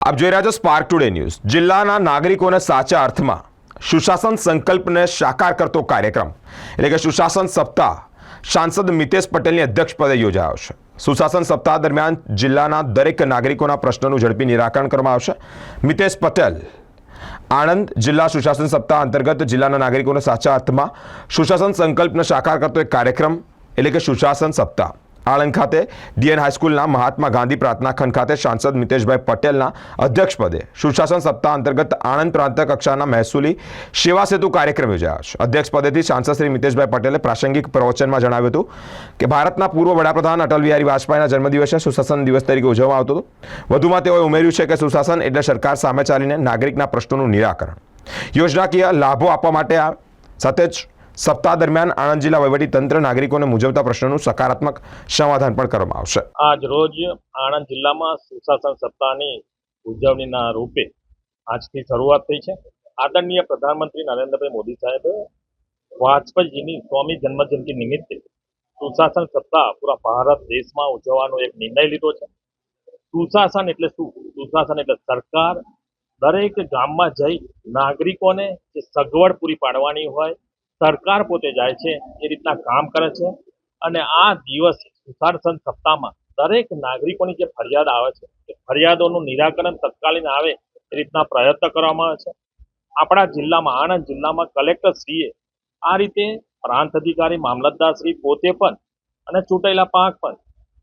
આપ જોઈ રહ્યા છો સ્પાર્ક ટુડે ન્યૂઝ જિલ્લાના નાગરિકોને સાચા અર્થમાં સુશાસન સંકલ્પને સાકાર કરતો કાર્યક્રમ. એટલે કે સુશાસન સપ્તાહ સાંસદ મિતેશ પટેલની અધ્યક્ષપદે યોજાયો છે. સુશાસન સપ્તાહ દરમિયાન જિલ્લાના દરેક નાગરિકોના પ્રશ્નોનું ઝડપી નિરાકરણ કરવામાં આવશે. મિતેશ પટેલ, આણંદ જિલ્લા સુશાસન સપ્તાહ અંતર્ગત જિલ્લાના નાગરિકોને સાચા અર્થમાં સુશાસન સંકલ્પને સાકાર કરતો એક કાર્યક્રમ, એટલે કે સુશાસન સપ્તાહ. આણંદ ખાતે ડીએન હાઈસ્કૂલના મહાત્મા ગાંધી પ્રાર્થના ખંડ ખાતે સાંસદ મિતેશભાઈ પટેલના અધ્યક્ષપદે સુશાસન સપ્તાહ અંતર્ગત આણંદ પ્રાંત કક્ષાના મહેસૂલી સેવા સેતુ કાર્યક્રમ યોજાયો છે. અધ્યક્ષપદેથી સાંસદ શ્રી મિતેશભાઈ પટેલે પ્રાસંગિક પ્રવચનમાં જણાવ્યું હતું કે ભારતના પૂર્વ વડાપ્રધાન અટલ બિહારી વાજપેયીના જન્મદિવસે સુશાસન દિવસ તરીકે ઉજવવામાં આવતો હતો. વધુમાં તેઓએ ઉમેર્યું છે કે સુશાસન એટલે સરકાર સામે ચાલીને નાગરિકના પ્રશ્નોનું નિરાકરણ. યોજનાકીય લાભો આપવા માટે આ સાથે જ સપ્તાહ દરમિયાન આણંદ જિલ્લા વહીવટી તંત્ર નાગરિકોને મૂંઝવતા પ્રશ્નોનું સકારાત્મક સમાધાન પણ કરવામાં આવશે. આજ રોજ આણંદ જિલ્લામાં સુશાસન સપ્તાહની ઉજવણીના રૂપે આજથી શરૂઆત થઈ છે. આદરણીય પ્રધાનમંત્રી નરેન્દ્રભાઈ મોદી સાહેબે, વાજપેયીજીની સ્વામી જન્મજયંતિ નિમિત્તે સુશાસન સપ્તાહ પૂરા ભારત દેશમાં ઉજવવાનો એક નિર્ણય લીધો છે. સુશાસન એટલે શું? સુશાસન એટલે સરકાર દરેક ગામમાં જઈ નાગરિકોને જે સગવડ પૂરી પાડવાની હોય સરકાર પોતે જાય છે, એ રીતના કામ કરે છે અને આ દિવસ સુશાસન સપ્તાહમાં દરેક નાગરિકોની જે ફરિયાદ આવે છે, એ ફરિયાદોનું નિરાકરણ તત્કાલીન આવે એ રીતના પ્રયત્ન કરવામાં આવે છે. આપણા જિલ્લામાં, આણંદ જિલ્લામાં કલેક્ટર શ્રીએ આ રીતે પ્રાંત અધિકારી મામલતદાર શ્રી પોતે પણ અને ચૂંટાયેલા પાંખ પણ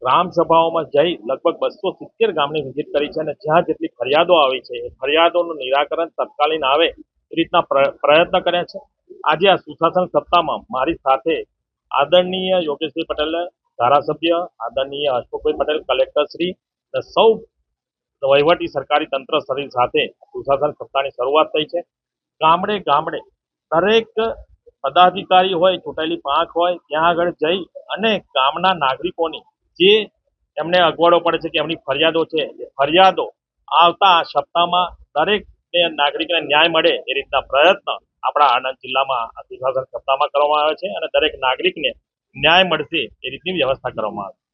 ગ્રામ સભાઓમાં જઈ લગભગ બસો સિત્તેર ગામની વિઝિટ કરી છે અને જ્યાં જેટલી ફરિયાદો આવી છે, એ ફરિયાદોનું નિરાકરણ તત્કાલીન આવે એ રીતના પ્ર- પ્રયત્ન કર્યા છે. આજે આ સુશાસન સપ્તાહમાં મારી સાથે આદરણીય યોગેશભાઈ પટેલ, ધારાસભ્ય, આદરણીય અશોકભાઈ પટેલ કલેક્ટર શ્રી અને સૌ વહીવટી સરકારી તંત્ર શ્રી સાથે સુશાસન સપ્તાહની શરૂઆત થઈ છે. ગામડે ગામડે દરેક પદાધિકારી હોય ચૂંટાયેલી પાંખ હોય, ત્યાં આગળ જઈ અને ગામના નાગરિકોની જે એમને અગવડો પડે છે કે એમની ફરિયાદો છે ફરિયાદો આવતા સપ્તાહમાં દરેક નાગરિકને ન્યાય મળે એ રીતના પ્રયત્ન આપણા આણંદ જિલ્લામાં સુશાસન સપ્તાહમાં કરવામાં આવે છે અને દરેક નાગરિકને ન્યાય મળશે એ રીતની વ્યવસ્થા કરવામાં આવે છે.